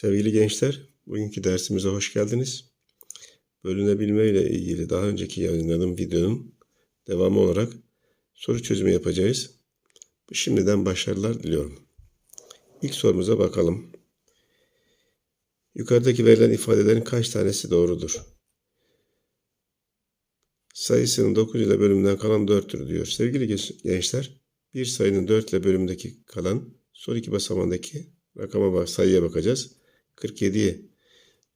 Sevgili gençler, bugünkü dersimize hoş geldiniz. Bölünebilme ile ilgili daha önceki yayınladığım videonun devamı olarak soru çözümü yapacağız. Şimdiden başarılar diliyorum. İlk sorumuza bakalım. Yukarıdaki verilen ifadelerin kaç tanesi doğrudur? Sayısının 9 ile bölümünden kalan 4'tür diyor. Sevgili gençler, bir sayının 4 ile bölümündeki kalan son iki basamandaki rakama bak, sayıya bakacağız. 47'yi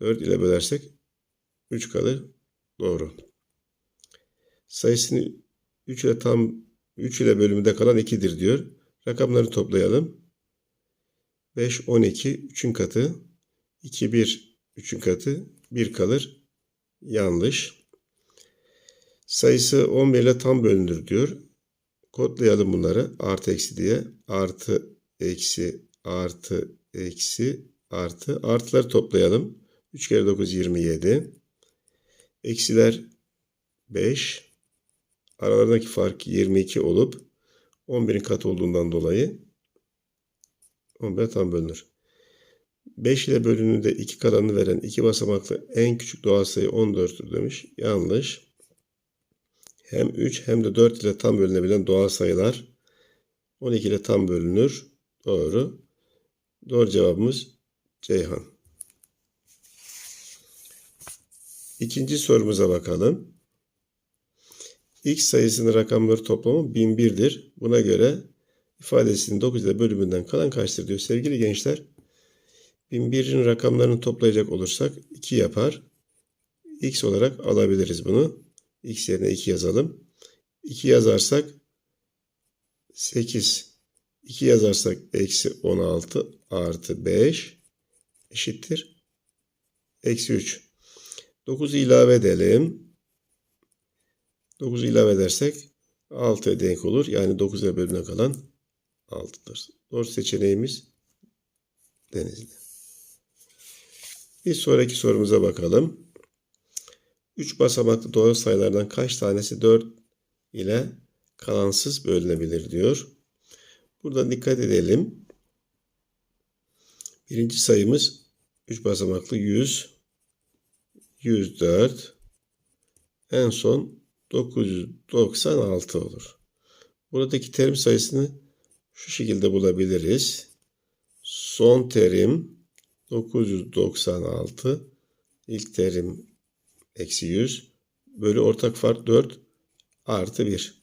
4 ile bölersek 3 kalır. Doğru. Sayısını 3 ile tam 3 ile bölümünde kalan 2'dir diyor. Rakamları toplayalım. 5, 12, 3'ün katı. 2, 1, 3'ün katı. 1 kalır. Yanlış. Sayısı 11 ile tam bölünür diyor. Kodlayalım bunları. Artı eksi diye. Artı, eksi, artı, eksi, artı. Artıları toplayalım. 3 kere 9 27. Eksiler 5. Aralarındaki fark 22 olup 11'in katı olduğundan dolayı 11 tam bölünür. 5 ile bölününde 2 kalanını veren iki basamaklı en küçük doğal sayı 14'tür demiş. Yanlış. Hem 3 hem de 4 ile tam bölünebilen doğal sayılar 12 ile tam bölünür. Doğru. Doğru cevabımız Ceyhan. İkinci sorumuza bakalım. X sayısının rakamları toplamı 1001'dir. Buna göre ifadesinin 9 ile bölümünden kalan kaçtır diyor. Sevgili gençler 1001'in rakamlarını toplayacak olursak 2 yapar. X olarak alabiliriz bunu. X yerine 2 yazalım. 2 yazarsak 8. 2 yazarsak eksi 16 artı 5 eşittir. Eksi 3. 9'u ilave edelim. 9'u ilave edersek 6'ya denk olur. Yani 9 ile bölümüne kalan 6'dır. Doğru seçeneğimiz Denizli. Bir sonraki sorumuza bakalım. 3 basamaklı doğru sayılardan kaç tanesi 4 ile kalansız bölünebilir diyor. Burada dikkat edelim. Birinci sayımız 3 basamaklı 100, 104, en son 996 olur. Buradaki terim sayısını şu şekilde bulabiliriz. Son terim 996, ilk terim eksi 100 bölü ortak fark 4 artı 1.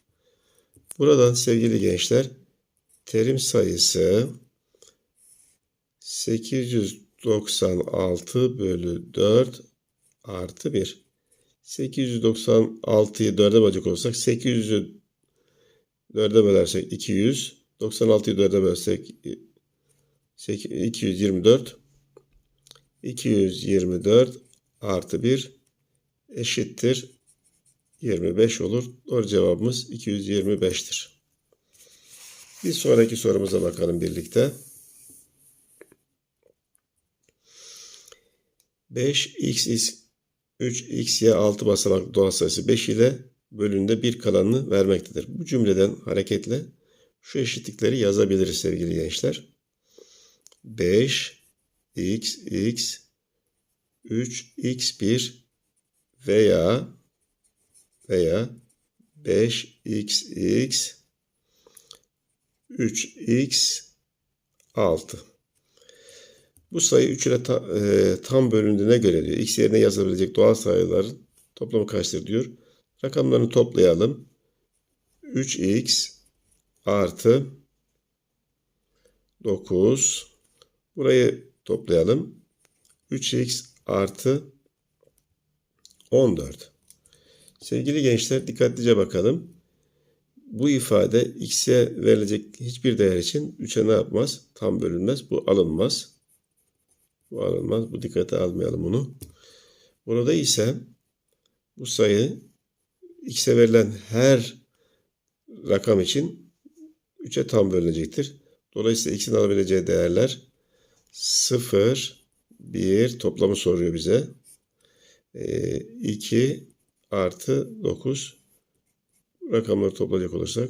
Buradan sevgili gençler terim sayısı 896 bölü 4 artı 1. 896'yı 4'e bölecek olsak 800'ü 4'e bölersek 200. 96'yı 4'e bölersek 224. 224 artı 1 eşittir 25 olur. Doğru cevabımız 225'tir. Bir sonraki sorumuza bakalım birlikte. 5x 3x'ye 6 basamaklı doğal sayısı 5 ile bölümünde bir kalanını vermektedir. Bu cümleden hareketle şu eşitlikleri yazabiliriz sevgili gençler. 5 x x 3 x1 veya veya 5 x x 3 x 6 bu sayı 3 ile ta, e, tam bölündüğüne göre diyor. X yerine yazılabilecek doğal sayıların toplamı kaçtır diyor. Rakamlarını toplayalım. 3x artı 9 burayı toplayalım. 3x artı 14. Sevgili gençler dikkatlice bakalım. Bu ifade x'e verilecek hiçbir değer için 3'e ne yapmaz? Tam bölünmez. Bu alınmaz. Bu alınmaz. Bu dikkate almayalım bunu. Burada ise bu sayı x'e verilen her rakam için 3'e tam bölünecektir. Dolayısıyla x'in alabileceği değerler 0, 1 toplamı soruyor bize. 2 ee, artı 9 rakamları toplayacak olursak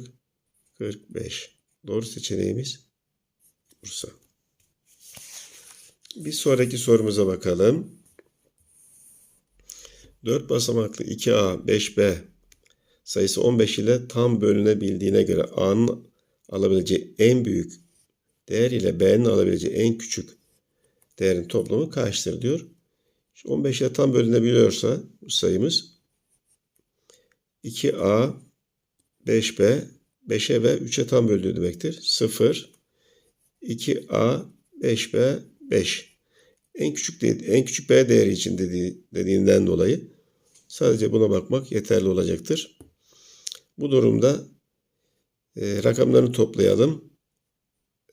45. Doğru seçeneğimiz Bursa. Bir sonraki sorumuza bakalım. 4 basamaklı 2A, 5B sayısı 15 ile tam bölünebildiğine göre A'nın alabileceği en büyük değer ile B'nin alabileceği en küçük değerin toplamı kaçtır diyor. Şimdi 15 ile tam bölünebiliyorsa bu sayımız 2A, 5B, 5'e ve 3'e tam bölünüyor demektir. 0, 2A, 5B, 5. En küçük de- en küçük B değeri için dediği, dediğinden dolayı sadece buna bakmak yeterli olacaktır. Bu durumda e, rakamlarını toplayalım.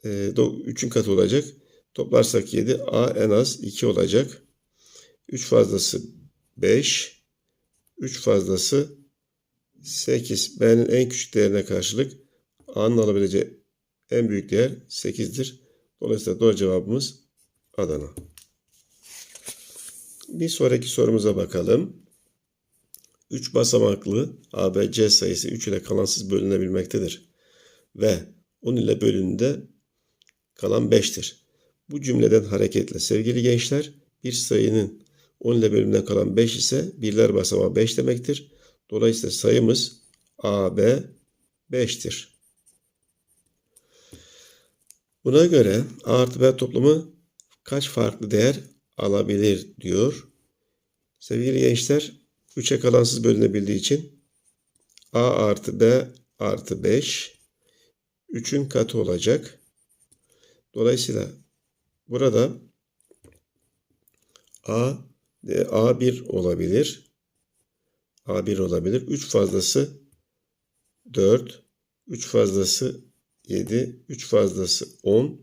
E, 3'ün katı olacak. Toplarsak 7. A en az 2 olacak. 3 fazlası 5. 3 fazlası 8. B'nin en küçük değerine karşılık A'nın alabileceği en büyük değer 8'dir. Dolayısıyla doğru cevabımız Adana. Bir sonraki sorumuza bakalım. 3 basamaklı ABC sayısı 3 ile kalansız bölünebilmektedir. Ve 10 ile bölünde kalan 5'tir. Bu cümleden hareketle sevgili gençler bir sayının 10 ile bölümünden kalan 5 ise birler basamağı 5 demektir. Dolayısıyla sayımız AB 5'tir. Buna göre A artı B toplamı kaç farklı değer alabilir diyor. Sevgili gençler 3'e kalansız bölünebildiği için A artı B artı 5 3'ün katı olacak. Dolayısıyla burada A e, A1 olabilir. A1 olabilir. 3 fazlası 4, 3 fazlası 7, 3 fazlası 10,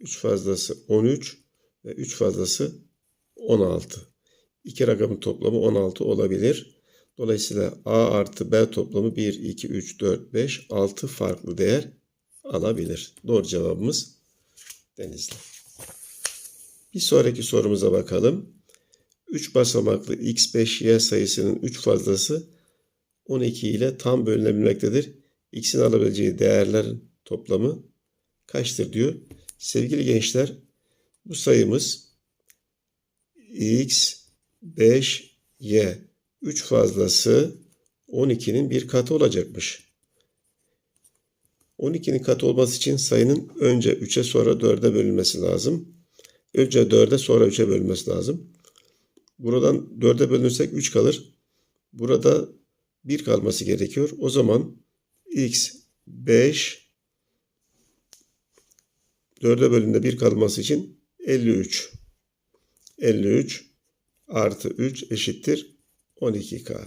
3 fazlası 13 ve 3 fazlası 16. İki rakamın toplamı 16 olabilir. Dolayısıyla A artı B toplamı 1, 2, 3, 4, 5, 6 farklı değer alabilir. Doğru cevabımız Denizli. Bir sonraki sorumuza bakalım. 3 basamaklı x5y sayısının 3 fazlası 12 ile tam bölünebilmektedir. X'in alabileceği değerlerin toplamı kaçtır diyor. Sevgili gençler bu sayımız x 5 y 3 fazlası 12'nin bir katı olacakmış. 12'nin katı olması için sayının önce 3'e sonra 4'e bölünmesi lazım. Önce 4'e sonra 3'e bölünmesi lazım. Buradan 4'e bölünsek 3 kalır. Burada 1 kalması gerekiyor. O zaman x 5 4'e bölümde 1 kalması için 53. 53 artı 3 eşittir 12k.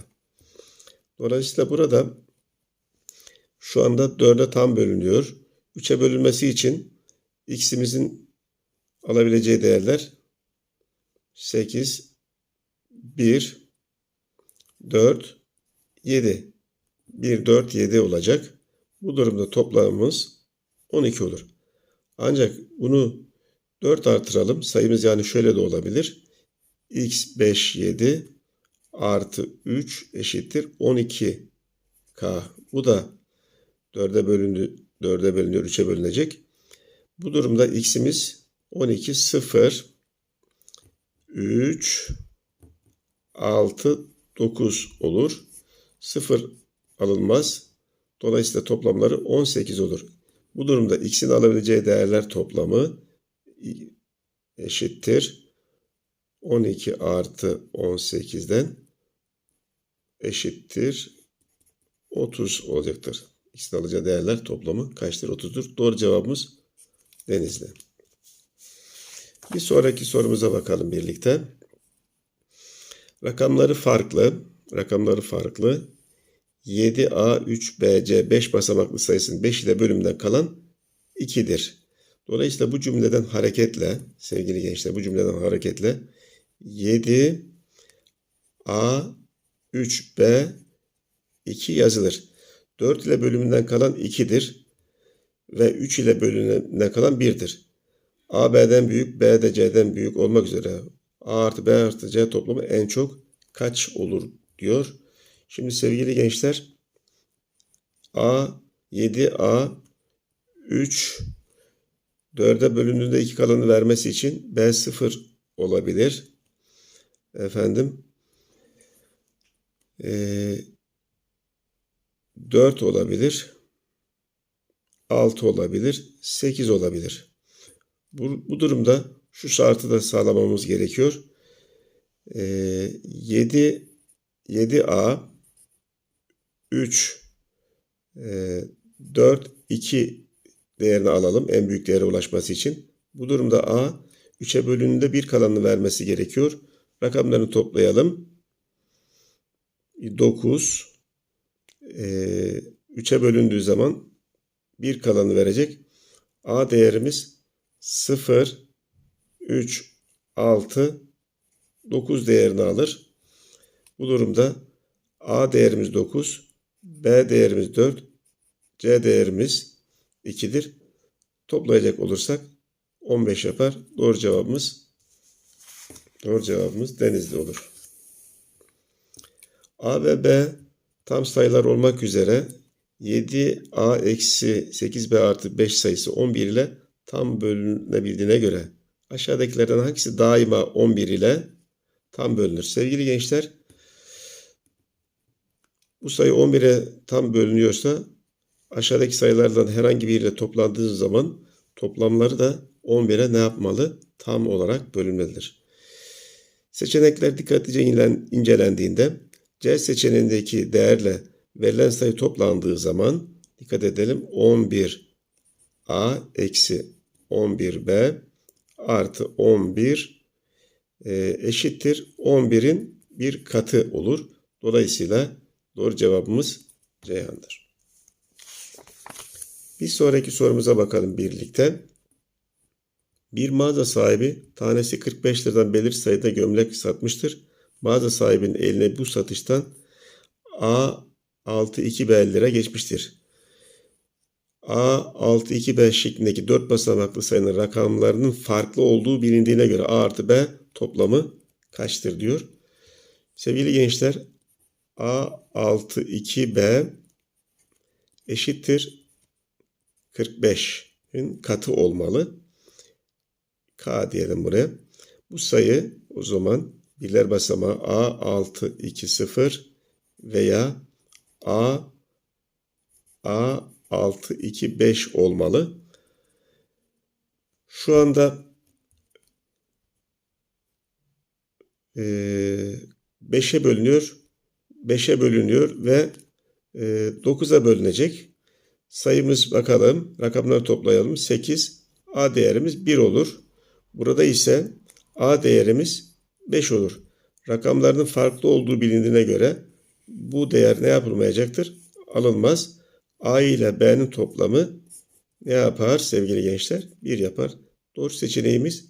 Dolayısıyla burada şu anda 4'e tam bölünüyor. 3'e bölünmesi için x'imizin alabileceği değerler 8, 1, 4, 7. 1, 4, 7 olacak. Bu durumda toplamımız 12 olur. Ancak bunu 4 artıralım. Sayımız yani şöyle de olabilir. x 5, 7 artı 3 eşittir 12k. Bu da 4'e bölündü. 4'e bölünüyor. 3'e bölünecek. Bu durumda x'imiz 12, 0, 3, 6, 9 olur. 0 alınmaz. Dolayısıyla toplamları 18 olur. Bu durumda x'in alabileceği değerler toplamı eşittir. 12 artı 18'den eşittir. 30 olacaktır. X'in alacağı değerler toplamı kaçtır? 30'dur. Doğru cevabımız Denizli. Bir sonraki sorumuza bakalım birlikte. Rakamları farklı. Rakamları farklı. 7A3BC 5 basamaklı sayısının 5 ile bölümden kalan 2'dir. Dolayısıyla bu cümleden hareketle sevgili gençler bu cümleden hareketle 7A3B 2 yazılır. 4 ile bölümünden kalan 2'dir ve 3 ile bölümünden kalan 1'dir. A B'den büyük, B de C'den büyük olmak üzere A artı B artı C toplamı en çok kaç olur diyor. Şimdi sevgili gençler A 7A 3 4'e bölündüğünde 2 kalanı vermesi için B 0 olabilir. Efendim ee, 4 olabilir. 6 olabilir. 8 olabilir. Bu, bu durumda şu şartı da sağlamamız gerekiyor. Ee, 7 7A 3 e, 4 2 değerini alalım en büyük değere ulaşması için. Bu durumda A 3'e bölündüğünde bir kalanını vermesi gerekiyor. Rakamlarını toplayalım. 9 e, 3'e bölündüğü zaman bir kalanı verecek. A değerimiz 0 3 6 9 değerini alır. Bu durumda A değerimiz 9, B değerimiz 4, C değerimiz 2'dir. Toplayacak olursak 15 yapar. Doğru cevabımız doğru cevabımız Denizli olur. A ve B tam sayılar olmak üzere 7A eksi 8B artı 5 sayısı 11 ile tam bölünebildiğine göre aşağıdakilerden hangisi daima 11 ile tam bölünür? Sevgili gençler bu sayı 11'e tam bölünüyorsa aşağıdaki sayılardan herhangi biriyle toplandığı zaman toplamları da 11'e ne yapmalı? Tam olarak bölünmelidir. Seçenekler dikkatlice incelendiğinde C seçeneğindeki değerle verilen sayı toplandığı zaman dikkat edelim 11A eksi 11B artı 11 e, eşittir 11'in bir katı olur. Dolayısıyla doğru cevabımız Ceyhan'dır. Bir sonraki sorumuza bakalım birlikte. Bir mağaza sahibi tanesi 45 liradan belirli sayıda gömlek satmıştır. Mağaza sahibinin eline bu satıştan A 62B lira geçmiştir. A 62B şeklindeki 4 basamaklı sayının rakamlarının farklı olduğu bilindiğine göre A artı B toplamı kaçtır diyor. Sevgili gençler A 62B eşittir 45'in katı olmalı. K diyelim buraya. Bu sayı o zaman birler basamağı A 6 2 0 veya A A 6 2 5 olmalı. Şu anda e, 5'e bölünüyor. 5'e bölünüyor ve e, 9'a bölünecek. Sayımız bakalım. Rakamları toplayalım. 8. A değerimiz 1 olur. Burada ise A değerimiz 5 olur. Rakamların farklı olduğu bilindiğine göre bu değer ne yapılmayacaktır? Alınmaz. A ile B'nin toplamı ne yapar sevgili gençler? 1 yapar. Doğru seçeneğimiz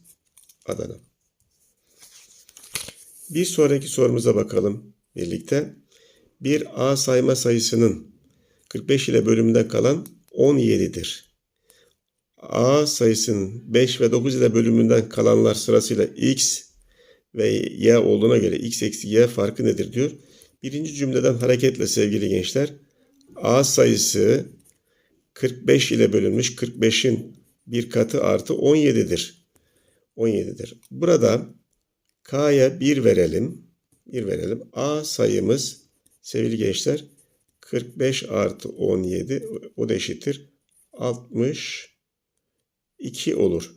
Adana. Bir sonraki sorumuza bakalım birlikte. Bir A sayma sayısının 45 ile bölümünden kalan 17'dir. A sayısının 5 ve 9 ile bölümünden kalanlar sırasıyla x ve y olduğuna göre x eksi y farkı nedir diyor. Birinci cümleden hareketle sevgili gençler A sayısı 45 ile bölünmüş 45'in bir katı artı 17'dir. 17'dir. Burada K'ya 1 verelim. 1 verelim. A sayımız sevgili gençler 45 artı 17 o da eşittir 62 olur.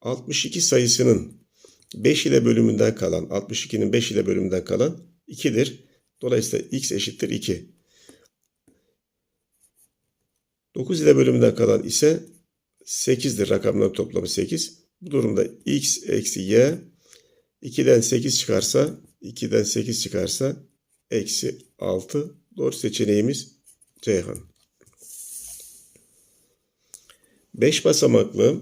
62 sayısının 5 ile bölümünden kalan 62'nin 5 ile bölümünden kalan 2'dir. Dolayısıyla x eşittir 2. 9 ile bölümünden kalan ise 8'dir. Rakamların toplamı 8. Bu durumda x eksi y 2'den 8 çıkarsa 2'den 8 çıkarsa eksi 6 doğru seçeneğimiz Ceyhan. 5 basamaklı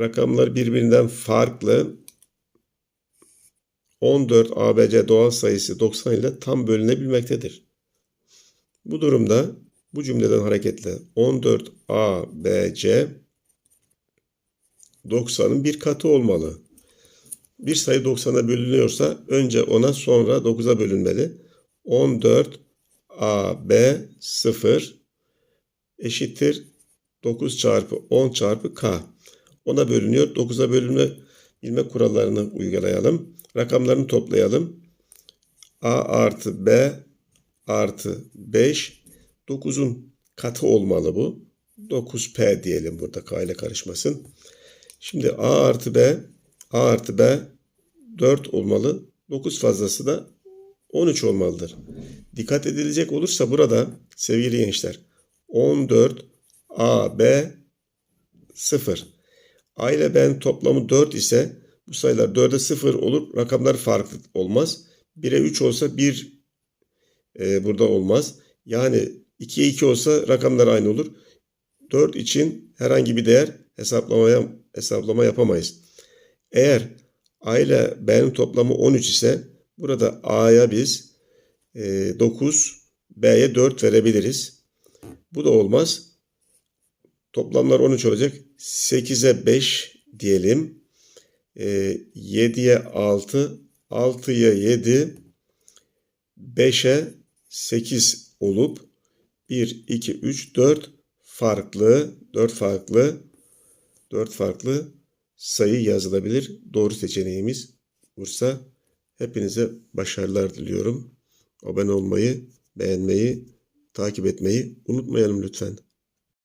rakamlar birbirinden farklı 14 ABC doğal sayısı 90 ile tam bölünebilmektedir. Bu durumda bu cümleden hareketle 14 ABC 90'ın bir katı olmalı. Bir sayı 90'a bölünüyorsa önce ona sonra 9'a bölünmeli. 14 AB 0 eşittir 9 çarpı 10 çarpı K. 10'a bölünüyor. 9'a bölünme bilme kurallarını uygulayalım. Rakamlarını toplayalım. A artı B artı 5. 9'un katı olmalı bu. 9P diyelim burada K ile karışmasın. Şimdi A artı B A artı B 4 olmalı. 9 fazlası da 13 olmalıdır. Dikkat edilecek olursa burada sevgili gençler 14 A, B 0. A ile B'nin toplamı 4 ise bu sayılar 4'e 0 olur. Rakamlar farklı olmaz. 1'e 3 olsa 1 e, burada olmaz. Yani 2'ye 2 olsa rakamlar aynı olur. 4 için herhangi bir değer hesaplamaya hesaplama yapamayız. Eğer A ile B'nin toplamı 13 ise burada A'ya biz 9, B'ye 4 verebiliriz. Bu da olmaz. Toplamlar 13 olacak. 8'e 5 diyelim. E, 7'ye 6, 6'ya 7, 5'e 8 olup 1, 2, 3, 4 farklı, 4 farklı, 4 farklı sayı yazılabilir. Doğru seçeneğimiz Bursa. Hepinize başarılar diliyorum. Abone olmayı, beğenmeyi, takip etmeyi unutmayalım lütfen.